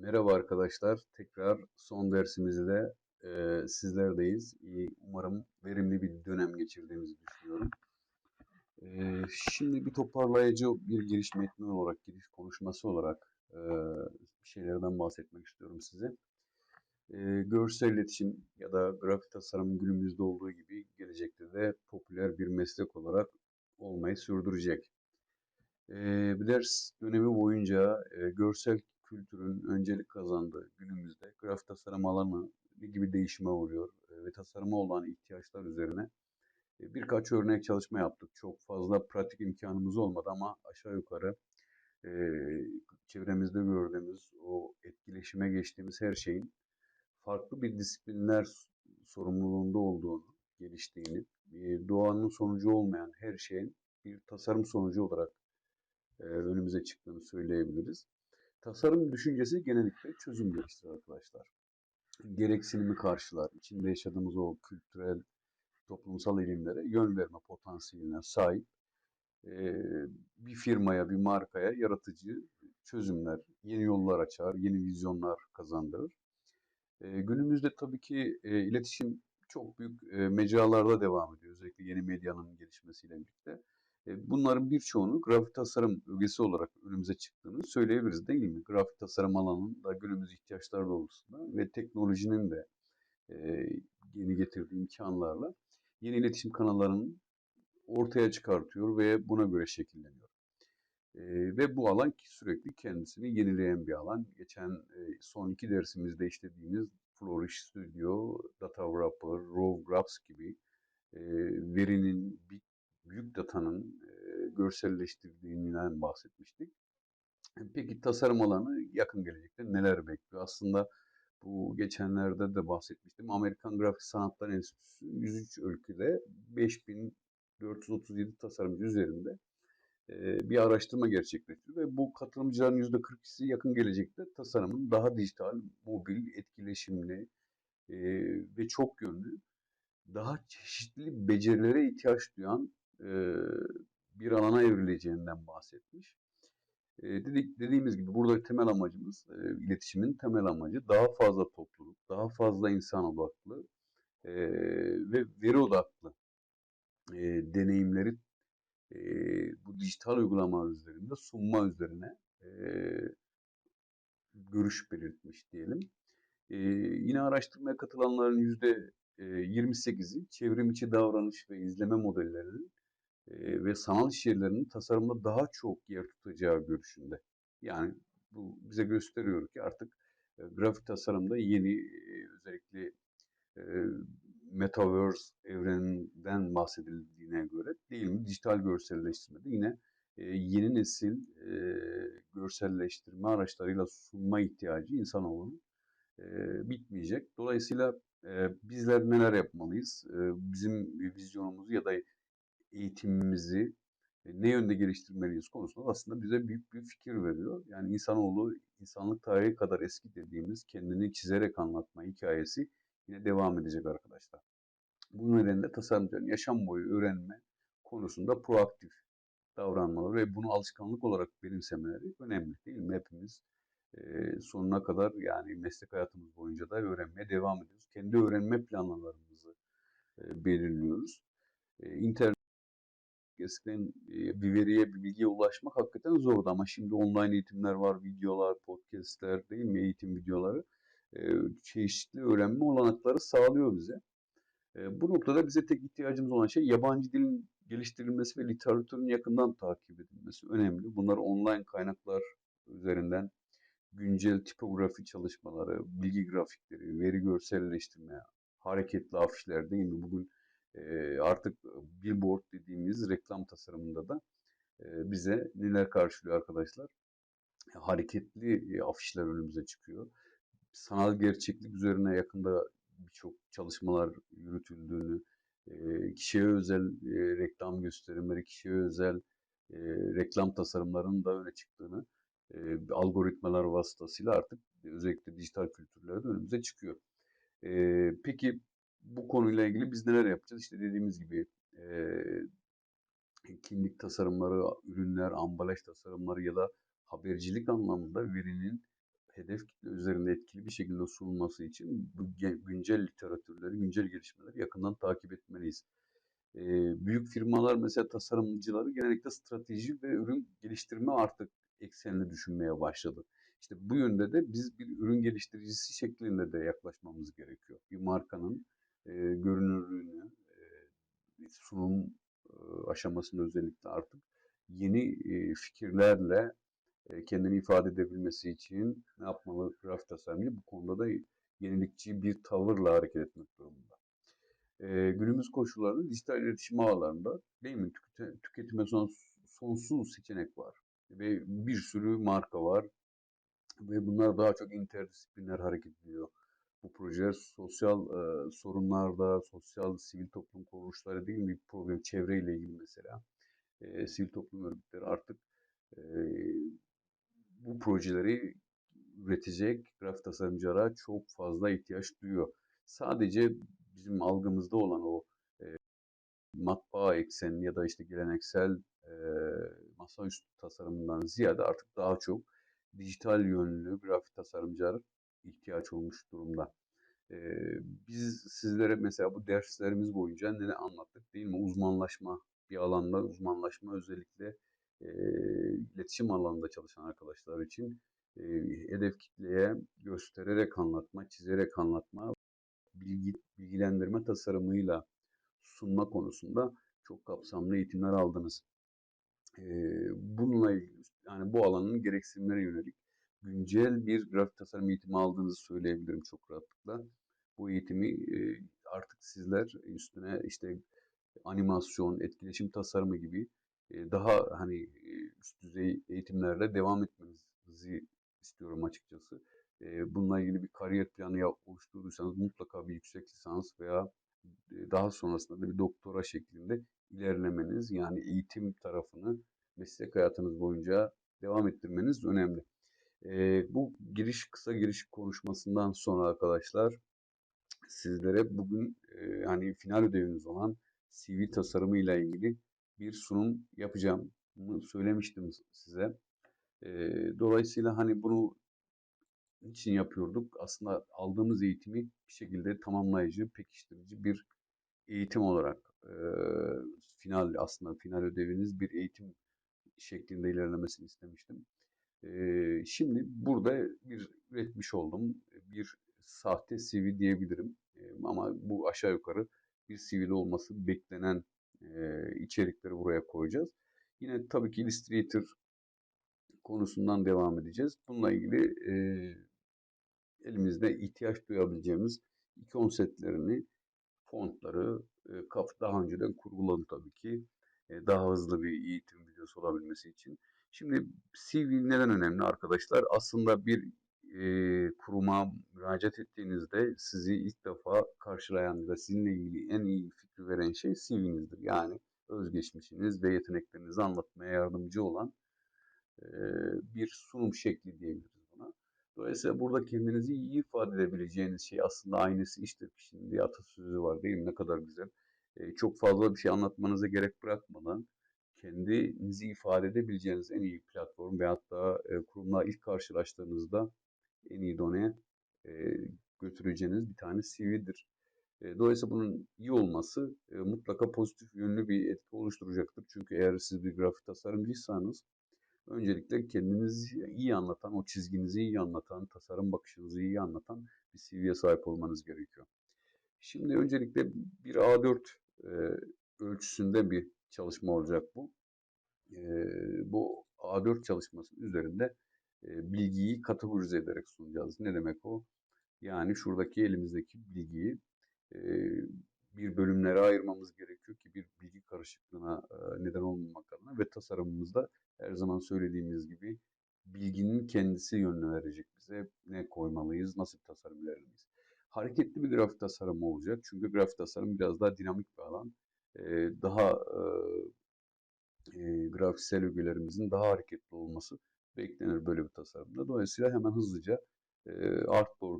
Merhaba arkadaşlar. Tekrar son dersimizde e, sizlerdeyiz. İyi, umarım verimli bir dönem geçirdiğimizi düşünüyorum. E, şimdi bir toparlayıcı bir giriş metni olarak, giriş konuşması olarak e, bir şeylerden bahsetmek istiyorum size. E, görsel iletişim ya da grafik tasarım günümüzde olduğu gibi gelecekte de popüler bir meslek olarak olmayı sürdürecek. E, bir ders dönemi boyunca e, görsel kültürün öncelik kazandığı günümüzde grafik tasarım alanı ne gibi değişime uğruyor e, ve tasarıma olan ihtiyaçlar üzerine e, birkaç örnek çalışma yaptık. Çok fazla pratik imkanımız olmadı ama aşağı yukarı e, çevremizde gördüğümüz o etkileşime geçtiğimiz her şeyin farklı bir disiplinler sorumluluğunda olduğunu, geliştiğini, doğanın sonucu olmayan her şeyin bir tasarım sonucu olarak önümüze çıktığını söyleyebiliriz. Tasarım düşüncesi genellikle çözüm geliştirir arkadaşlar. Gereksinimi karşılar, içinde yaşadığımız o kültürel, toplumsal ilimlere yön verme potansiyeline sahip bir firmaya, bir markaya yaratıcı çözümler, yeni yollar açar, yeni vizyonlar kazandırır. Günümüzde tabii ki iletişim çok büyük mecralarda devam ediyor. Özellikle yeni medyanın gelişmesiyle birlikte. Bunların birçoğunu grafik tasarım ögesi olarak önümüze çıktığını söyleyebiliriz değil mi? Grafik tasarım alanında günümüz ihtiyaçları doğrultusunda ve teknolojinin de yeni getirdiği imkanlarla yeni iletişim kanallarının ortaya çıkartıyor ve buna göre şekilleniyor. Ve bu alan sürekli kendisini yenileyen bir alan. Geçen son iki dersimizde işlediğimiz Flourish Studio, Data Wrapper, Raw Graphs gibi verinin, big büyük datanın e, görselleştirdiğinden bahsetmiştik. Peki tasarım alanı yakın gelecekte neler bekliyor? Aslında bu geçenlerde de bahsetmiştim. Amerikan Grafik Sanatlar Enstitüsü 103 ülkede 5437 tasarımcı üzerinde bir araştırma gerçekleştirdi ve bu katılımcıların %42'si yakın gelecekte tasarımın daha dijital, mobil, etkileşimli ve çok yönlü, daha çeşitli becerilere ihtiyaç duyan bir alana evrileceğinden bahsetmiş. dedik dediğimiz gibi burada temel amacımız iletişimin temel amacı daha fazla topluluk, daha fazla insan odaklı ve veri odaklı deneyimleri bu dijital uygulama üzerinde sunma üzerine görüş belirtmiş diyelim. yine araştırmaya katılanların yüzde 28'i çevrim içi davranış ve izleme modellerinin ve sanal iş yerlerinin tasarımda daha çok yer tutacağı görüşünde. Yani bu bize gösteriyor ki artık grafik tasarımda yeni özellikle Metaverse evreninden bahsedildiğine göre değil mi? Dijital görselleştirmede yine yeni nesil görselleştirme araçlarıyla sunma ihtiyacı insanoğlunun bitmeyecek. Dolayısıyla bizler neler yapmalıyız? bizim vizyonumuzu ya da eğitimimizi ne yönde geliştirmeliyiz konusunda aslında bize büyük bir fikir veriyor. Yani insanoğlu insanlık tarihi kadar eski dediğimiz kendini çizerek anlatma hikayesi yine devam edecek arkadaşlar. Bu nedenle tasarımcının yaşam boyu öğrenme konusunda proaktif davranmaları ve bunu alışkanlık olarak benimsemeleri önemli değil mi? Hepimiz e, sonuna kadar yani meslek hayatımız boyunca da öğrenmeye devam ediyoruz. Kendi öğrenme planlarımızı e, belirliyoruz. E, internet eskiden bir veriye, bir bilgiye ulaşmak hakikaten zordu ama şimdi online eğitimler var, videolar, podcastler değil mi, eğitim videoları çeşitli öğrenme olanakları sağlıyor bize. Bu noktada bize tek ihtiyacımız olan şey yabancı dilin geliştirilmesi ve literatürün yakından takip edilmesi önemli. Bunlar online kaynaklar üzerinden güncel tipografi çalışmaları, bilgi grafikleri, veri görselleştirme, hareketli afişler değil mi? Bugün artık billboard dediğimiz reklam tasarımında da bize neler karşılıyor arkadaşlar? Hareketli afişler önümüze çıkıyor. Sanal gerçeklik üzerine yakında birçok çalışmalar yürütüldüğünü, kişiye özel reklam gösterimleri, kişiye özel reklam tasarımlarının da öne çıktığını, algoritmalar vasıtasıyla artık özellikle dijital kültürlerde önümüze çıkıyor. Peki bu konuyla ilgili biz neler yapacağız? İşte dediğimiz gibi e, kimlik tasarımları, ürünler, ambalaj tasarımları ya da habercilik anlamında verinin hedef kitle üzerinde etkili bir şekilde sunulması için bu güncel literatürleri, güncel gelişmeleri yakından takip etmeliyiz. Ee, büyük firmalar mesela tasarımcıları genellikle strateji ve ürün geliştirme artık eksenli düşünmeye başladı. İşte bu yönde de biz bir ürün geliştiricisi şeklinde de yaklaşmamız gerekiyor. Bir markanın e, görünürlüğünü, e, sunum e, aşamasında özellikle artık yeni e, fikirlerle e, kendini ifade edebilmesi için ne yapmalı grafik tasarımcı? Bu konuda da yenilikçi bir tavırla hareket etmek durumunda. E, günümüz koşullarında dijital iletişim ağlarında değil mi? Tüketime son, sonsuz seçenek var. Ve bir sürü marka var. Ve bunlar daha çok interdisipliner hareket ediyor. Bu projeler sosyal e, sorunlarda, sosyal sivil toplum kuruluşları değil mi? Problem çevreyle ilgili mesela. E, sivil toplum örgütleri artık e, bu projeleri üretecek grafik tasarımcılara çok fazla ihtiyaç duyuyor. Sadece bizim algımızda olan o e, matbaa eksenli ya da işte geleneksel e, masaüstü tasarımından ziyade artık daha çok dijital yönlü grafik tasarımcılara ihtiyaç olmuş durumda. E, biz sizlere mesela bu derslerimiz boyunca ne anlattık değil mi? Uzmanlaşma, bir alanda uzmanlaşma özellikle e, iletişim alanında çalışan arkadaşlar için e, hedef kitleye göstererek anlatma, çizerek anlatma, bilgi, bilgilendirme tasarımıyla sunma konusunda çok kapsamlı eğitimler aldınız. E, bununla ilgili yani bu alanın gereksinimlere yönelik güncel bir grafik tasarım eğitimi aldığınızı söyleyebilirim çok rahatlıkla. Bu eğitimi e, artık sizler üstüne işte animasyon, etkileşim tasarımı gibi e, daha hani e, üst düzey eğitimlerle devam etmenizi istiyorum açıkçası. E, bununla ilgili bir kariyer planı oluşturduysanız mutlaka bir yüksek lisans veya daha sonrasında da bir doktora şeklinde ilerlemeniz yani eğitim tarafını meslek hayatınız boyunca devam ettirmeniz önemli. E, bu giriş kısa giriş konuşmasından sonra arkadaşlar sizlere bugün e, hani final ödeviniz olan CV tasarımı ile ilgili bir sunum yapacağım. Bunu söylemiştim size. E, dolayısıyla hani bunu için yapıyorduk? Aslında aldığımız eğitimi bir şekilde tamamlayıcı, pekiştirici bir eğitim olarak e, final aslında final ödeviniz bir eğitim şeklinde ilerlemesini istemiştim. Şimdi burada bir üretmiş oldum. Bir sahte CV diyebilirim. Ama bu aşağı yukarı bir CV'de olması beklenen içerikleri buraya koyacağız. Yine tabii ki Illustrator konusundan devam edeceğiz. Bununla ilgili elimizde ihtiyaç duyabileceğimiz ikon setlerini, fontları daha önceden kurguladım tabii ki. Daha hızlı bir eğitim videosu olabilmesi için. Şimdi CV neden önemli arkadaşlar? Aslında bir e, kuruma müracaat ettiğinizde sizi ilk defa karşılayan ya da sizinle ilgili en iyi fikri veren şey CV'nizdir. Yani özgeçmişiniz ve yeteneklerinizi anlatmaya yardımcı olan e, bir sunum şekli diyebiliriz buna. Dolayısıyla burada kendinizi iyi ifade edebileceğiniz şey aslında aynısı iştir kişinin diye atasözü var değil mi? Ne kadar güzel. E, çok fazla bir şey anlatmanıza gerek bırakmadan kendinizi ifade edebileceğiniz en iyi platform veyahut da e, kurumla ilk karşılaştığınızda en iyi doneye e, götüreceğiniz bir tane CV'dir. E, dolayısıyla bunun iyi olması e, mutlaka pozitif yönlü bir etki oluşturacaktır. Çünkü eğer siz bir grafik tasarımcıysanız öncelikle kendinizi iyi anlatan, o çizginizi iyi anlatan, tasarım bakışınızı iyi anlatan bir CV'ye sahip olmanız gerekiyor. Şimdi öncelikle bir A4 e, ölçüsünde bir çalışma olacak bu. E, bu A4 çalışmasının üzerinde e, bilgiyi kategorize ederek sunacağız. Ne demek o? Yani şuradaki elimizdeki bilgiyi e, bir bölümlere ayırmamız gerekiyor ki bir bilgi karışıklığına e, neden olmamak adına ve tasarımımızda her zaman söylediğimiz gibi bilginin kendisi yönünü verecek bize. Ne koymalıyız, nasıl bir tasarım ilerlemeliyiz. Hareketli bir grafik tasarım olacak. Çünkü grafik tasarım biraz daha dinamik bir alan. Daha grafiksel ögelerimizin daha hareketli olması beklenir böyle bir tasarımda. Dolayısıyla hemen hızlıca e,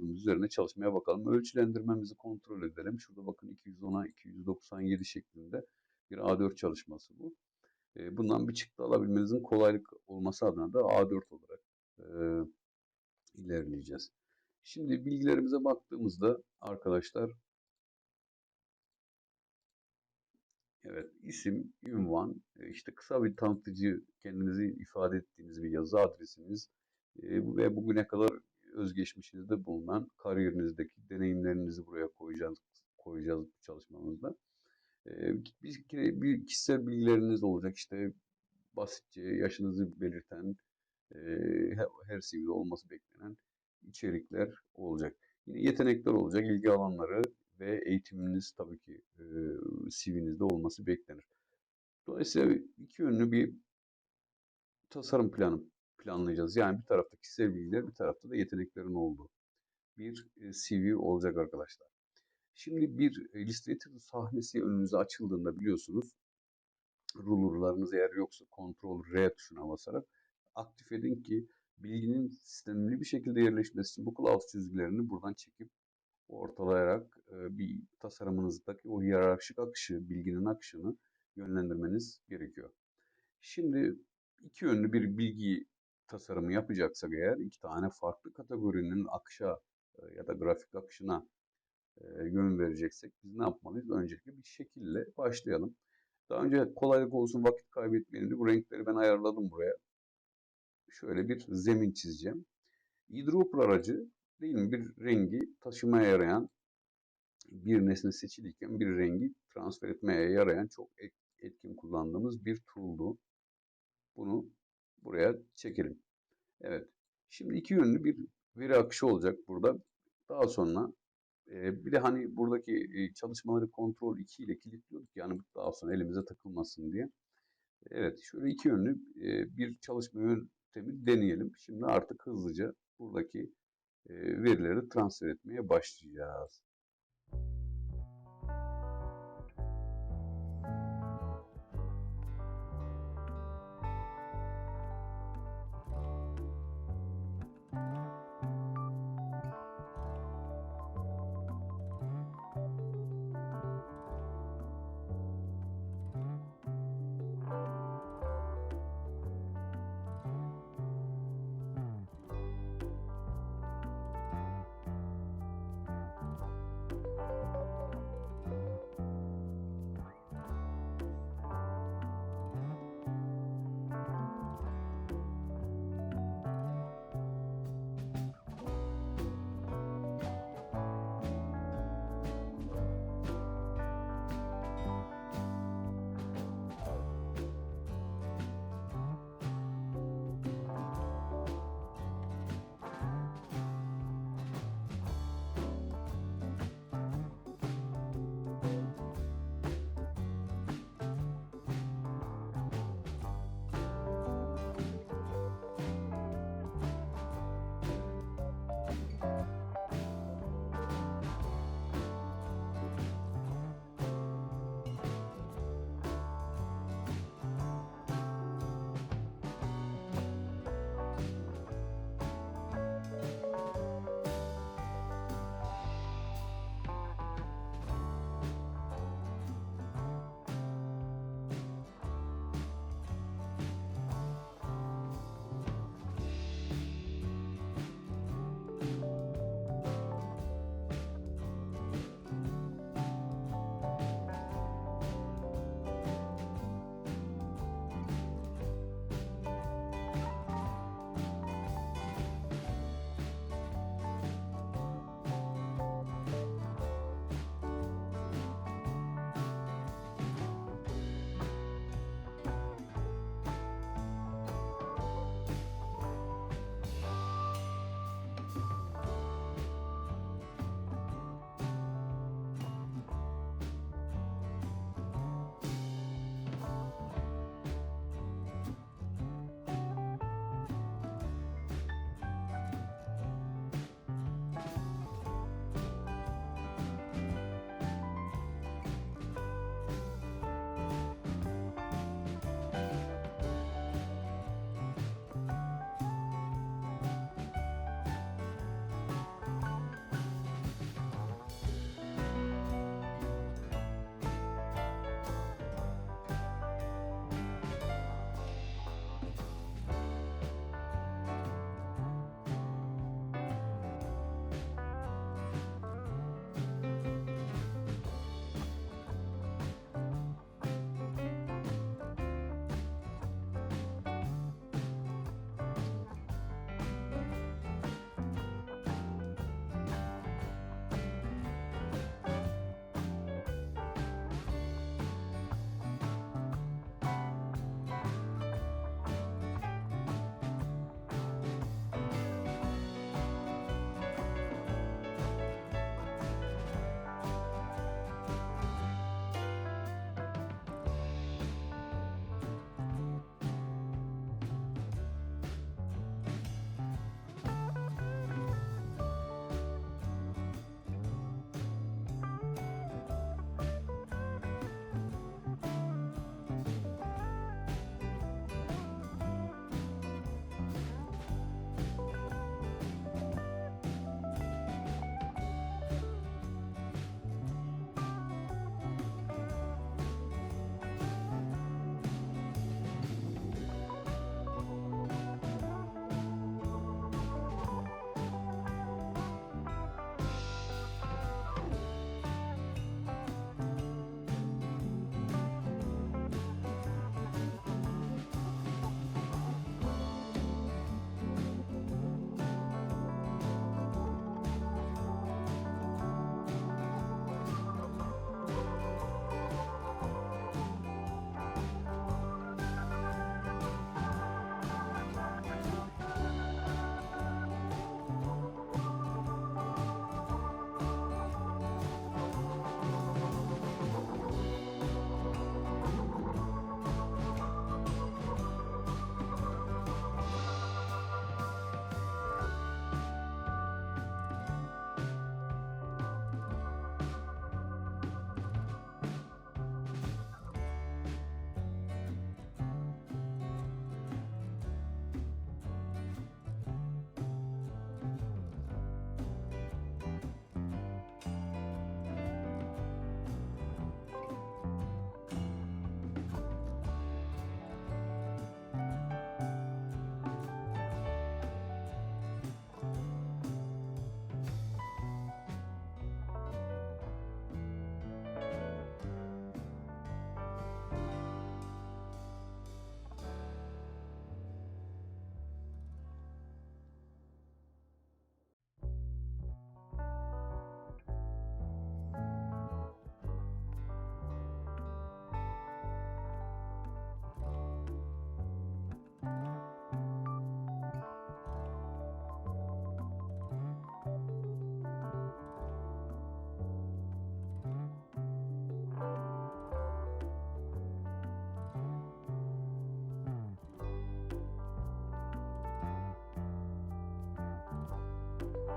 üzerine çalışmaya bakalım. Ölçülendirmemizi kontrol edelim. Şurada bakın 210'a 297 şeklinde bir A4 çalışması bu. Bundan bir çıktı alabilmenizin kolaylık olması adına da A4 olarak ilerleyeceğiz. Şimdi bilgilerimize baktığımızda arkadaşlar Evet, isim, ünvan, e, işte kısa bir tanıtıcı, kendinizi ifade ettiğiniz bir yazı adresiniz e, ve bugüne kadar özgeçmişinizde bulunan kariyerinizdeki deneyimlerinizi buraya koyacağız, koyacağız bu çalışmamızda. E, bir, bir kişisel bilgileriniz olacak, işte basitçe yaşınızı belirten, her, her olması beklenen içerikler olacak. Yine yetenekler olacak, ilgi alanları ve eğitiminiz tabii ki e, CV'nizde olması beklenir. Dolayısıyla iki yönlü bir tasarım planı planlayacağız. Yani bir tarafta kişisel bilgiler, bir tarafta da yeteneklerin olduğu bir e, CV olacak arkadaşlar. Şimdi bir Illustrator sahnesi önünüze açıldığında biliyorsunuz rulerlarınız eğer yoksa Ctrl R tuşuna basarak aktif edin ki bilginin sistemli bir şekilde yerleşmesi için bu kılavuz çizgilerini buradan çekip ortalayarak bir tasarımınızdaki o hiyerarşik akışı, bilginin akışını yönlendirmeniz gerekiyor. Şimdi iki yönlü bir bilgi tasarımı yapacaksak eğer iki tane farklı kategorinin akışa ya da grafik akışına yön vereceksek biz ne yapmalıyız? Öncelikle bir şekille başlayalım. Daha önce kolaylık olsun vakit kaybetmeyelim diye bu renkleri ben ayarladım buraya. Şöyle bir zemin çizeceğim. Eyedropper aracı değil mi? Bir rengi taşımaya yarayan bir nesne seçilirken bir rengi transfer etmeye yarayan çok etkin kullandığımız bir tool'du. Bunu buraya çekelim. Evet. Şimdi iki yönlü bir veri akışı olacak burada. Daha sonra e, bir de hani buradaki e, çalışmaları kontrol 2 ile kilitliyorduk yani daha sonra elimize takılmasın diye. Evet şöyle iki yönlü e, bir çalışma yöntemi deneyelim. Şimdi artık hızlıca buradaki verileri transfer etmeye başlayacağız.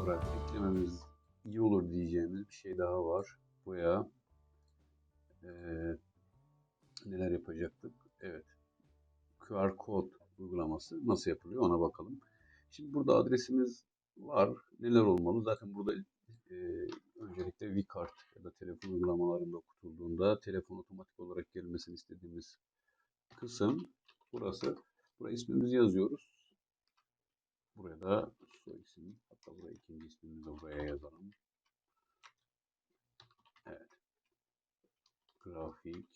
olarak eklememiz iyi olur diyeceğimiz bir şey daha var. Buraya eee, neler yapacaktık? Evet. QR kod uygulaması nasıl yapılıyor ona bakalım. Şimdi burada adresimiz var. Neler olmalı? Zaten burada eee, öncelikle vCard ya da telefon uygulamalarında okutulduğunda telefon otomatik olarak gelmesini istediğimiz kısım burası. Buraya ismimizi yazıyoruz. Buraya da soy isim, hatta buraya ikinci ismimizi de buraya yazalım. Evet. Grafik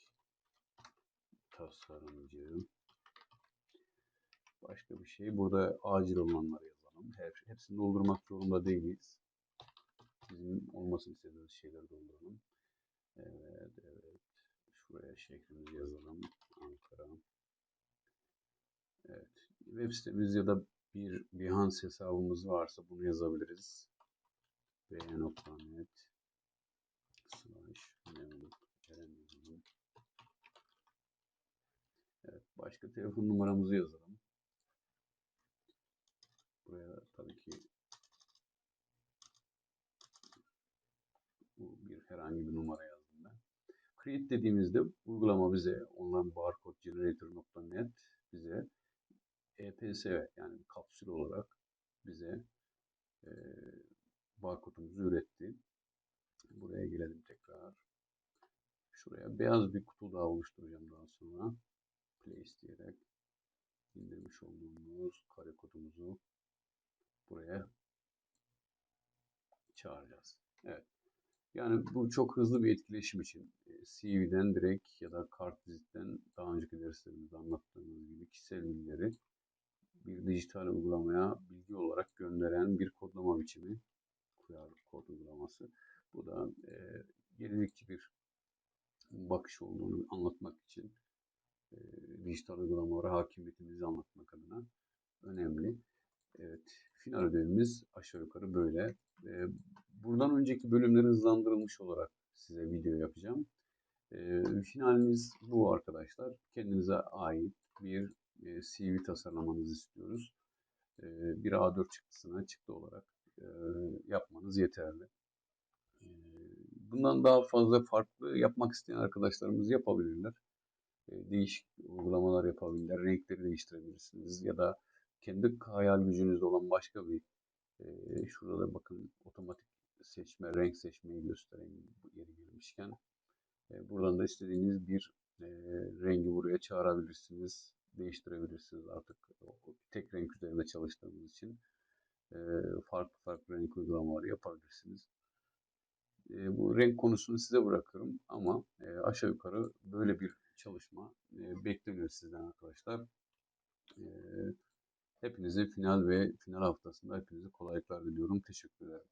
tasarımcı. Başka bir şey. Burada acil olanları yazalım. Her, hepsini doldurmak zorunda değiliz. Bizim olmasını istediğimiz şeyleri dolduralım. Evet, evet. Şuraya şehrimizi yazalım. Ankara. Evet. Web sitemiz ya da bir Behance hesabımız varsa bunu yazabiliriz. b.net slash. Evet, başka telefon numaramızı yazalım. Buraya tabii ki bu bir herhangi bir numara yazdım ben. Create dediğimizde uygulama bize online barcode generator.net bize EPS yani kapsül olarak bize e, barkodumuzu üretti. Buraya gelelim tekrar. Şuraya beyaz bir kutu daha oluşturacağım daha sonra. Place diyerek indirmiş olduğumuz kare kodumuzu buraya çağıracağız. Evet. Yani bu çok hızlı bir etkileşim için CV'den direkt ya da kartvizitten daha önceki derslerimizde anlattığımız gibi kişisel bilgileri bir dijital uygulamaya bilgi olarak gönderen bir kodlama biçimi QR kod uygulaması. Bu da e, yenilikçi bir bakış olduğunu anlatmak için e, dijital uygulamalara hakimiyetimizi anlatmak adına önemli. Evet, final ödevimiz aşağı yukarı böyle. E, buradan önceki bölümleri hızlandırılmış olarak size video yapacağım. E, finalimiz bu arkadaşlar. Kendinize ait bir e, CV tasarlamanızı istiyoruz. Bir A4 çıktısına çıktı olarak yapmanız yeterli. Bundan daha fazla farklı yapmak isteyen arkadaşlarımız yapabilirler. E, değişik uygulamalar yapabilirler. Renkleri değiştirebilirsiniz ya da kendi hayal gücünüzde olan başka bir e, şurada da bakın otomatik seçme, renk seçmeyi göstereyim yeri gelmişken. Buradan da istediğiniz bir e, rengi buraya çağırabilirsiniz, değiştirebilirsiniz artık tek renk üzerinde çalıştığımız için e, farklı farklı renk uygulamaları yapabilirsiniz. E, bu renk konusunu size bırakıyorum ama e, aşağı yukarı böyle bir çalışma e, bekleniyor sizden arkadaşlar. E, hepinize final ve final haftasında hepinize kolaylıklar diliyorum. Teşekkür ederim.